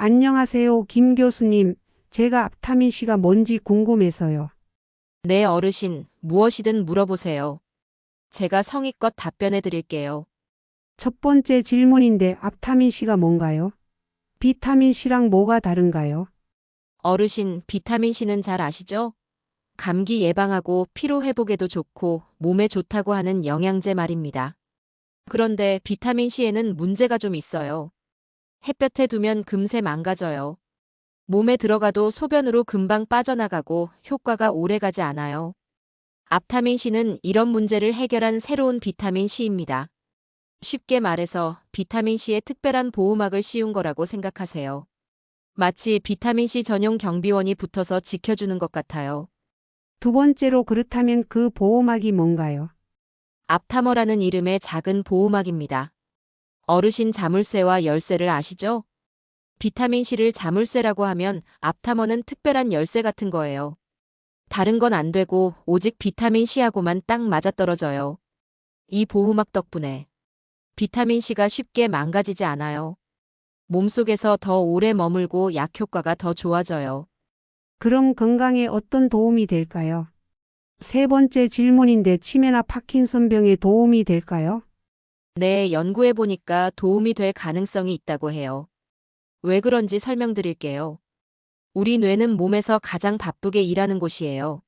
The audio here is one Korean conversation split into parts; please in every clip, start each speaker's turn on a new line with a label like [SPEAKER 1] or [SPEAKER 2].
[SPEAKER 1] 안녕하세요, 김 교수님. 제가 앞타민 씨가 뭔지 궁금해서요.
[SPEAKER 2] 네, 어르신, 무엇이든 물어보세요. 제가 성의껏 답변해 드릴게요.
[SPEAKER 1] 첫 번째 질문인데 앞타민 씨가 뭔가요? 비타민 C랑 뭐가 다른가요?
[SPEAKER 2] 어르신, 비타민 C는 잘 아시죠? 감기 예방하고 피로 회복에도 좋고 몸에 좋다고 하는 영양제 말입니다. 그런데 비타민 C에는 문제가 좀 있어요. 햇볕에 두면 금세 망가져요. 몸에 들어가도 소변으로 금방 빠져나가고 효과가 오래 가지 않아요. 앞타민 C는 이런 문제를 해결한 새로운 비타민 C입니다. 쉽게 말해서 비타민 C에 특별한 보호막을 씌운 거라고 생각하세요. 마치 비타민 C 전용 경비원이 붙어서 지켜주는 것 같아요.
[SPEAKER 1] 두 번째로 그렇다면 그 보호막이 뭔가요?
[SPEAKER 2] 앞타머라는 이름의 작은 보호막입니다. 어르신 자물쇠와 열쇠를 아시죠? 비타민 C를 자물쇠라고 하면 앞타머는 특별한 열쇠 같은 거예요. 다른 건 안 되고 오직 비타민 C하고만 딱 맞아떨어져요. 이 보호막 덕분에 비타민 C가 쉽게 망가지지 않아요. 몸속에서 더 오래 머물고 약 효과가 더 좋아져요.
[SPEAKER 1] 그럼 건강에 어떤 도움이 될까요? 세 번째 질문인데 치매나 파킨슨병에 도움이 될까요?
[SPEAKER 2] 네, 연구해 보니까 도움이 될 가능성이 있다고 해요. 왜 그런지 설명드릴게요. 우리 뇌는 몸에서 가장 바쁘게 일하는 곳이에요.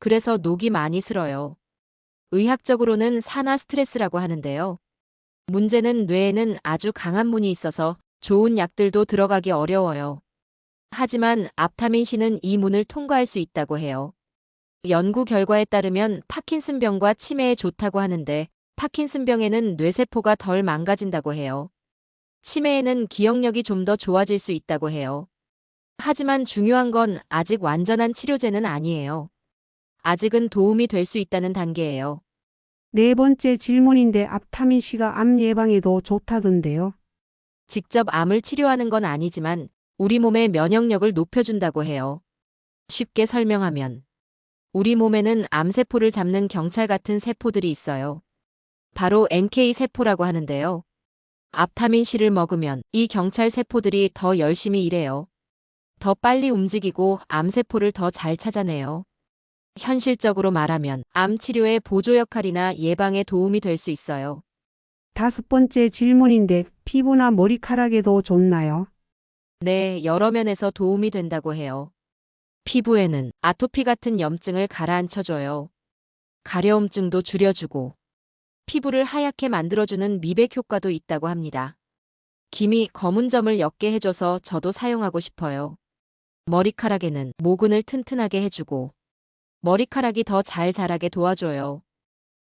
[SPEAKER 2] 그래서 녹이 많이 슬어요. 의학적으로는 산화 스트레스라고 하는데요. 문제는 뇌에는 아주 강한 문이 있어서 좋은 약들도 들어가기 어려워요. 하지만 앞타민 C는 이 문을 통과할 수 있다고 해요. 연구 결과에 따르면 파킨슨병과 치매에 좋다고 하는데 파킨슨병에는 뇌세포가 덜 망가진다고 해요. 치매에는 기억력이 좀 더 좋아질 수 있다고 해요. 하지만 중요한 건 아직 완전한 치료제는 아니에요. 아직은 도움이 될 수 있다는 단계예요.
[SPEAKER 1] 네 번째 질문인데 앞타민 C가 암 예방에도 좋다던데요.
[SPEAKER 2] 직접 암을 치료하는 건 아니지만 우리 몸의 면역력을 높여준다고 해요. 쉽게 설명하면 우리 몸에는 암세포를 잡는 경찰 같은 세포들이 있어요. 바로 NK 세포라고 하는데요. 앞타민 C를 먹으면 이 경찰 세포들이 더 열심히 일해요. 더 빨리 움직이고 암세포를 더 잘 찾아내요. 현실적으로 말하면 암 치료의 보조 역할이나 예방에 도움이 될 수 있어요.
[SPEAKER 1] 다섯 번째 질문인데 피부나 머리카락에도 좋나요?
[SPEAKER 2] 네, 여러 면에서 도움이 된다고 해요. 피부에는 아토피 같은 염증을 가라앉혀줘요. 가려움증도 줄여주고 피부를 하얗게 만들어주는 미백 효과도 있다고 합니다. 김이 검은 점을 옅게 해줘서 저도 사용하고 싶어요. 머리카락에는 모근을 튼튼하게 해주고 머리카락이 더 잘 자라게 도와줘요.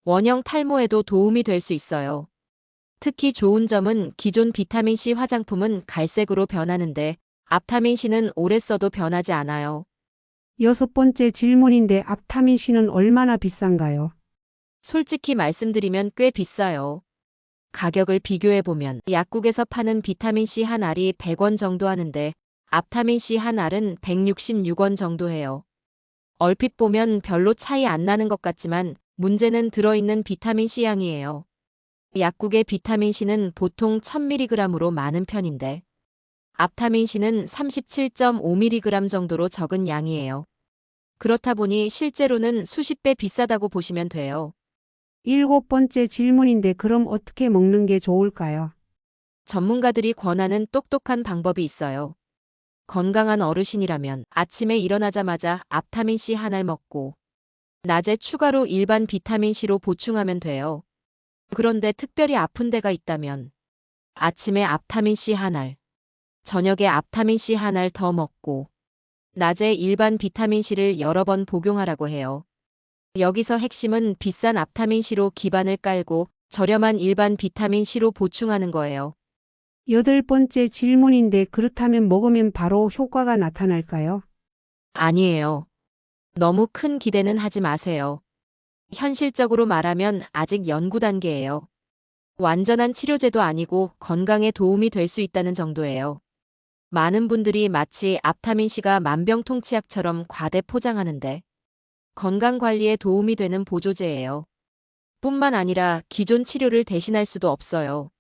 [SPEAKER 2] 원형 탈모에도 도움이 될 수 있어요. 특히 좋은 점은 기존 비타민C 화장품은 갈색으로 변하는데 앞타민C는 오래 써도 변하지 않아요.
[SPEAKER 1] 여섯 번째 질문인데 앞타민 C는 얼마나 비싼가요?
[SPEAKER 2] 솔직히 말씀드리면 꽤 비싸요. 가격을 비교해보면 약국에서 파는 비타민C 한 알이 100원 정도 하는데 앞타민C 한 알은 166원 정도 해요. 얼핏 보면 별로 차이 안 나는 것 같지만 문제는 들어있는 비타민C 양이에요. 약국의 비타민C는 보통 1000mg으로 많은 편인데 앞타민C는 37.5mg 정도로 적은 양이에요. 그렇다 보니 실제로는 수십 배 비싸다고 보시면 돼요.
[SPEAKER 1] 일곱 번째 질문인데 그럼 어떻게 먹는 게 좋을까요?
[SPEAKER 2] 전문가들이 권하는 똑똑한 방법이 있어요. 건강한 어르신이라면 아침에 일어나자마자 앞타민C 한알 먹고 낮에 추가로 일반 비타민C로 보충하면 돼요. 그런데 특별히 아픈 데가 있다면 아침에 앞타민C 한 알, 저녁에 앞타민C 한알더 먹고 낮에 일반 비타민C를 여러 번 복용하라고 해요. 여기서 핵심은 비싼 앞타민C로 기반을 깔고 저렴한 일반 비타민C로 보충하는 거예요.
[SPEAKER 1] 여덟 번째 질문인데 그렇다면 먹으면 바로 효과가 나타날까요?
[SPEAKER 2] 아니에요. 너무 큰 기대는 하지 마세요. 현실적으로 말하면 아직 연구 단계예요. 완전한 치료제도 아니고 건강에 도움이 될 수 있다는 정도예요. 많은 분들이 마치 앞타민C가 만병통치약처럼 과대 포장하는데 건강 관리에 도움이 되는 보조제예요. 뿐만 아니라 기존 치료를 대신할 수도 없어요.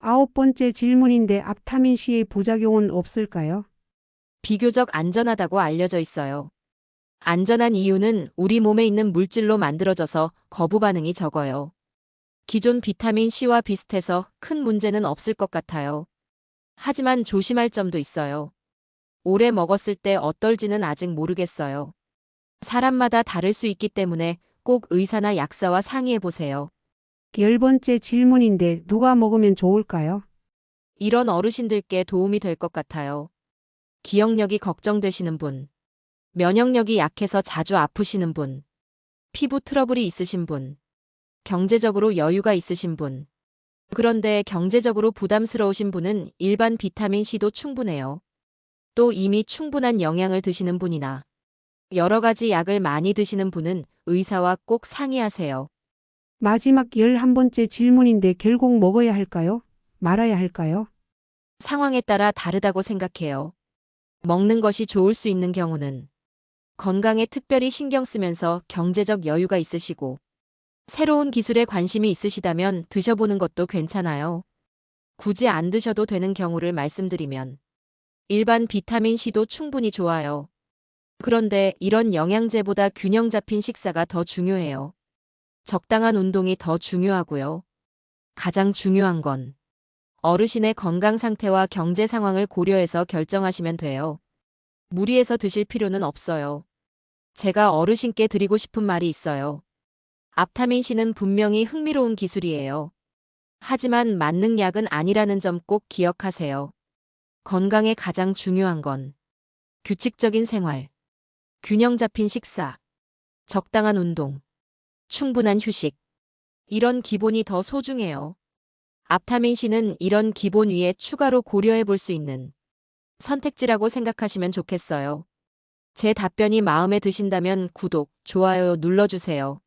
[SPEAKER 1] 아홉 번째 질문인데 앞타민 C의 부작용은 없을까요?
[SPEAKER 2] 비교적 안전하다고 알려져 있어요. 안전한 이유는 우리 몸에 있는 물질로 만들어져서 거부 반응이 적어요. 기존 비타민 C와 비슷해서 큰 문제는 없을 것 같아요. 하지만 조심할 점도 있어요. 오래 먹었을 때 어떨지는 아직 모르겠어요. 사람마다 다를 수 있기 때문에 꼭 의사나 약사와 상의해 보세요.
[SPEAKER 1] 열 번째 질문인데 누가 먹으면 좋을까요?
[SPEAKER 2] 이런 어르신들께 도움이 될 것 같아요. 기억력이 걱정되시는 분, 면역력이 약해서 자주 아프시는 분, 피부 트러블이 있으신 분, 경제적으로 여유가 있으신 분. 그런데 경제적으로 부담스러우신 분은 일반 비타민 C도 충분해요. 또 이미 충분한 영양을 드시는 분이나 여러 가지 약을 많이 드시는 분은 의사와 꼭 상의하세요.
[SPEAKER 1] 마지막 열한 번째 질문인데 결국 먹어야 할까요? 말아야 할까요?
[SPEAKER 2] 상황에 따라 다르다고 생각해요. 먹는 것이 좋을 수 있는 경우는 건강에 특별히 신경 쓰면서 경제적 여유가 있으시고 새로운 기술에 관심이 있으시다면 드셔보는 것도 괜찮아요. 굳이 안 드셔도 되는 경우를 말씀드리면 일반 비타민 C도 충분히 좋아요. 그런데 이런 영양제보다 균형 잡힌 식사가 더 중요해요. 적당한 운동이 더 중요하고요. 가장 중요한 건 어르신의 건강 상태와 경제 상황을 고려해서 결정하시면 돼요. 무리해서 드실 필요는 없어요. 제가 어르신께 드리고 싶은 말이 있어요. 앞타민 C는 분명히 흥미로운 기술이에요. 하지만 만능 약은 아니라는 점 꼭 기억하세요. 건강에 가장 중요한 건 규칙적인 생활, 균형 잡힌 식사, 적당한 운동, 충분한 휴식. 이런 기본이 더 소중해요. 앞타민 C는 이런 기본 위에 추가로 고려해 볼 수 있는 선택지라고 생각하시면 좋겠어요. 제 답변이 마음에 드신다면 구독, 좋아요 눌러주세요.